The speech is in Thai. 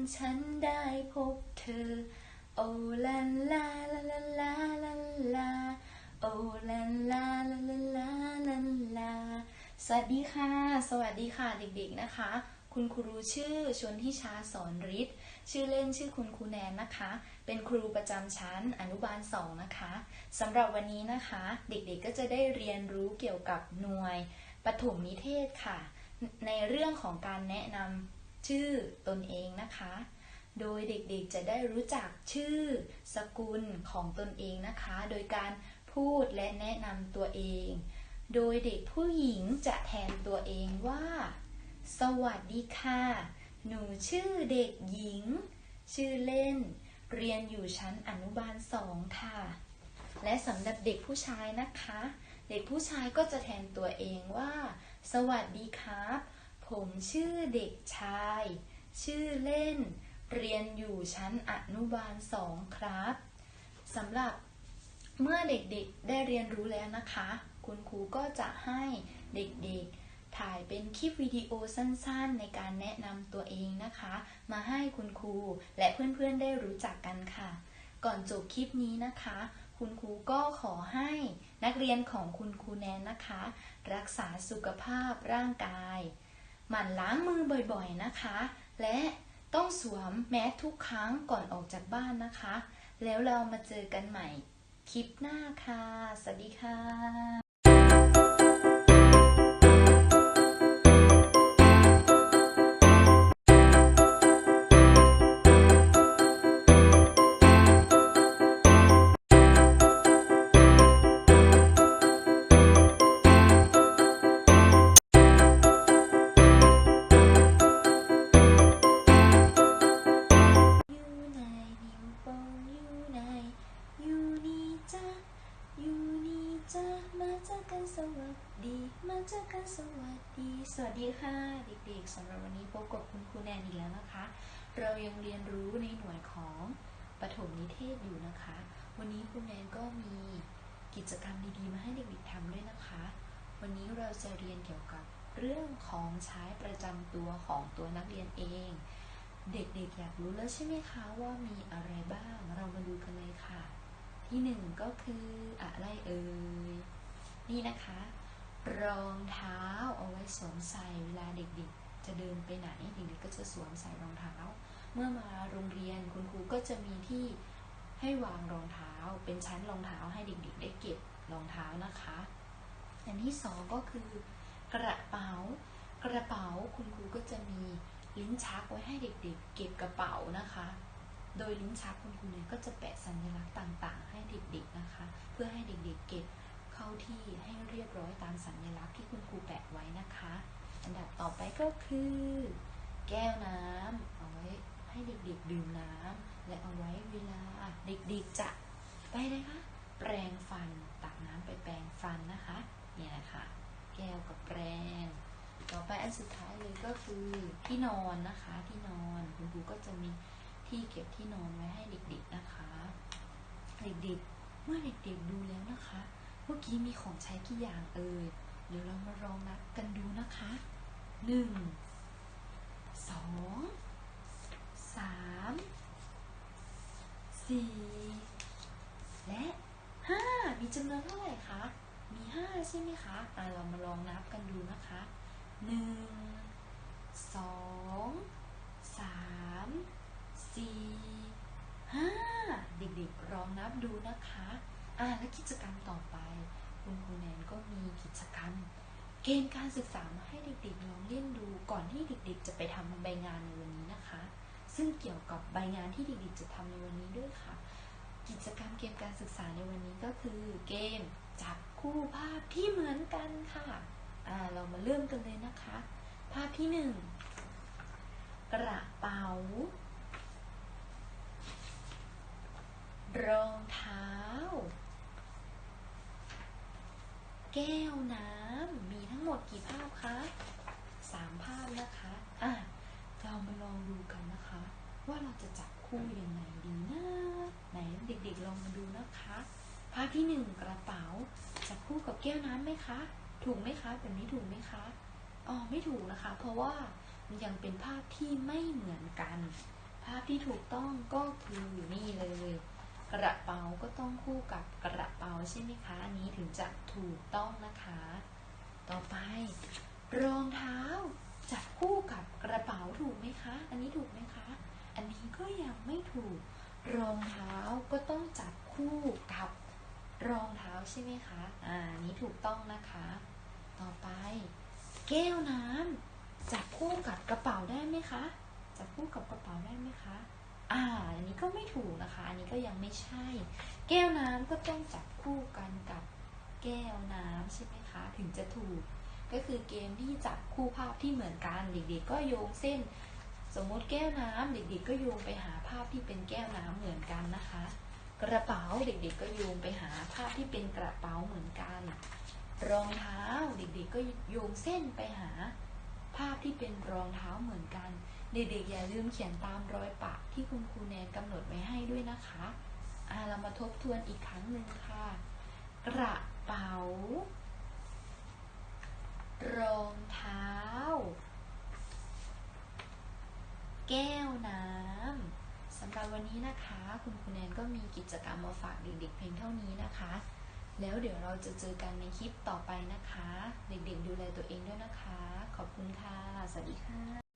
ใจพันฉันได้พบเธอ โอลาลาลาลาลาลาลาโอลาลาลาลาลาลาลาสวัสดีค่ะ สวัสดีค่ะเด็กๆนะคะ คุณครูชื่อชนทิชาสอนฤทธิ์ชื่อเล่นชื่อคุณครูแนนนะคะ เป็นครูประจำชั้นอนุบาลสองนะคะสำหรับวันนี้นะคะ เด็กๆก็จะได้เรียนรู้เกี่ยวกับหน่วยปฐมนิเทศค่ะ ในเรื่องของการแนะนำ ชื่อตนเองนะคะ โดยเด็กๆจะได้รู้จักชื่อสกุลของตนเองนะคะ โดยการพูดและแนะนำตัวเอง โดยเด็กผู้หญิงจะแทนตัวเองว่า สวัสดีค่ะ หนูชื่อเด็กหญิง ชื่อเล่น เรียนอยู่ชั้นอนุบาลสองค่ะ และสำหรับเด็กผู้ชายนะคะ เด็กผู้ชายก็จะแทนตัวเองว่า สวัสดีครับ ผมชื่อเด็กชาย ชื่อเล่น เรียนอยู่ชั้นอนุบาลสองครับสำหรับเมื่อเด็กๆได้เรียนรู้แล้วนะคะ คุณครูก็จะให้เด็กๆ ถ่ายเป็นคลิปวิดีโอสั้นๆ ในการแนะนำตัวเองนะคะ มาให้คุณครูและเพื่อนๆได้รู้จักกันค่ะ ก่อนจบคลิปนี้นะคะ คุณครูก็ขอให้นักเรียนของคุณครูแนนนะคะ รักษาสุขภาพร่างกาย หมั่นล้างมือบ่อยๆนะคะ และต้องสวมแมสทุกครั้งก่อนออกจากบ้านนะคะ แล้วเรามาเจอกันใหม่คลิปหน้าค่ะ สวัสดีค่ะ อยู่นี่จ้ะมาเจอกันสวัสดี มาเจอกันสวัสดี สวัสดีค่ะ เด็กๆสำหรับวันนี้พบกับคุณครูแนนอีกแล้วนะคะ เรายังเรียนรู้ในหน่วยของปฐมนิเทศอยู่นะคะ วันนี้ครูแนนก็มีกิจกรรมดีๆ มาให้เด็กๆทำด้วยนะคะ วันนี้เราจะเรียนเกี่ยวกับเรื่องของใช้ประจำตัวของตัวนักเรียนเอง เด็กๆอยากรู้แล้วใช่ไหมคะว่ามีอะไรบ้าง เรามาดูกันเลยค่ะ ที่หนึ่งก็คืออะไรเอ่ย นี่นะคะ รองเท้าเอาไว้สวมใส่เวลาเด็กๆ จะเดินไปไหนเด็กๆก็จะสวมใส่รองเท้า เมื่อมาโรงเรียนคุณครูก็จะมีที่ให้วางรองเท้าเป็นชั้นรองเท้าให้เด็กๆ ได้เก็บรองเท้านะคะ อันที่สองก็คือกระเป๋า กระเป๋าคุณครูก็จะมีลิ้นชักไว้ให้เด็กๆ เก็บกระเป๋านะคะ โดยลิ้นชักคุณครูเนี่ยก็จะแปะสัญลักษณ์ต่าง ๆ ให้เด็ก ๆ นะคะ เพื่อให้เด็ก ๆ เก็บเข้าที่ให้เรียบร้อยตามสัญลักษณ์ที่คุณครูแปะไว้นะคะ อันดับต่อไปก็คือ แก้วน้ำเอาไว้ให้เด็ก ๆ ดื่มน้ำและเอาไว้เวลาเด็ก ๆ จะไปเลยคะแปรงฟันตักน้ำไปแปรงฟันนะคะเนี่ยนะคะแก้วกับแปรงต่อไปอันสุดท้ายเลยก็คือที่นอนนะคะที่นอนคุณครูก็จะมี ที่เก็บที่นอนไว้ให้เด็กๆนะคะ เด็กๆ เมื่อเด็กๆดูแล้วนะคะ เมื่อกี้มีของใช้กี่อย่างเอ่ยเดี๋ยวเรามาลองนับกันดูนะคะหนึ่งสองสามสี่และห้ามีจำนวนเท่าไหร่คะ มีห้าใช่ไหมคะอะเรามาลองนับกันดูนะคะหนึ่งสองสาม สี่ห้าเด็กๆลองนับดูนะคะ อะและกิจกรรมต่อไป คุณครูแนนก็มีกิจกรรม เกณฑ์การศึกษามาให้เด็กๆลองเล่นดูก่อนที่เด็กๆ จะไปทำใบงานในวันนี้นะคะ ซึ่งเกี่ยวกับใบงานที่เด็กๆ จะทำในวันนี้ด้วยค่ะ กิจกรรมเกมการศึกษาในวันนี้ก็คือ เกมจับคู่ภาพที่เหมือนกันค่ะ อ่าเรามาเริ่มกันเลยนะคะ ภาพที่หนึ่งกระเป๋า รองเท้า แก้วน้ำมีทั้งหมดกี่ภาพคะสามภาพนะคะอะเรามาลองดูกันนะคะ ว่าเราจะจับคู่ยังไงดีนะไหนเด็กๆลองมาดูนะคะภาพที่หนึ่งกระเป๋าจับคู่กับแก้วน้ำไหมคะ ถูกไหมคะแบบนี้ถูกไหมคะอ๋อไม่ถูกนะคะ เพราะว่ายังเป็นภาพที่ไม่เหมือนกัน ภาพที่ถูกต้องก็คือนี่เลย กระเป๋าก็ต้องคู่กับกระเป๋าใช่ไหมคะ อันนี้ถึงจะถูกต้องนะคะ ต่อไป รองเท้าจับคู่กับกระเป๋าถูกไหมคะ อันนี้ถูกไหมคะ อันนี้ก็ยังไม่ถูก รองเท้าก็ต้องจับคู่กับรองเท้าใช่ไหมคะ อ่านนี้ถูกต้องนะคะ ต่อไป แก้วน้ำจับคู่กับกระเป๋าได้ไหมคะ จับคู่กับกระเป๋าได้ไหมคะ อ่า อันนี้ก็ไม่ถูกนะคะ อันนี้ก็ยังไม่ใช่ แก้วน้ำก็ต้องจับคู่กันกับแก้วน้ำใช่ไหมคะ ถึงจะถูก ก็คือเกมที่จับคู่ภาพที่เหมือนกัน เด็กๆก็โยงเส้น สมมติแก้วน้ำเด็กๆก็โยงไปหาภาพที่เป็นแก้วน้ำเหมือนกันนะคะ กระเป๋าเด็กๆก็โยงไปหาภาพที่เป็นกระเป๋าเหมือนกัน รองเท้าเด็กๆก็โยงเส้นไปหาภาพที่เป็นรองเท้าเหมือนกัน เด็กๆอย่าลืมเขียนตามรอยปะที่คุณครูแนนกำหนดไว้ให้ด้วยนะคะอาเรามาทบทวนอีกครั้งหนึ่งค่ะ กระเป๋า รองเท้า แก้วน้ำสำหรับวันนี้นะคะ คุณครูแนนก็มีกิจกรรมมาฝากเด็กๆ เพียงเท่านี้นะคะ แล้วเดี๋ยวเราจะเจอกันในคลิปต่อไปนะคะ เด็กๆดูแลตัวเองด้วยนะคะ ขอบคุณค่ะ สวัสดีค่ะ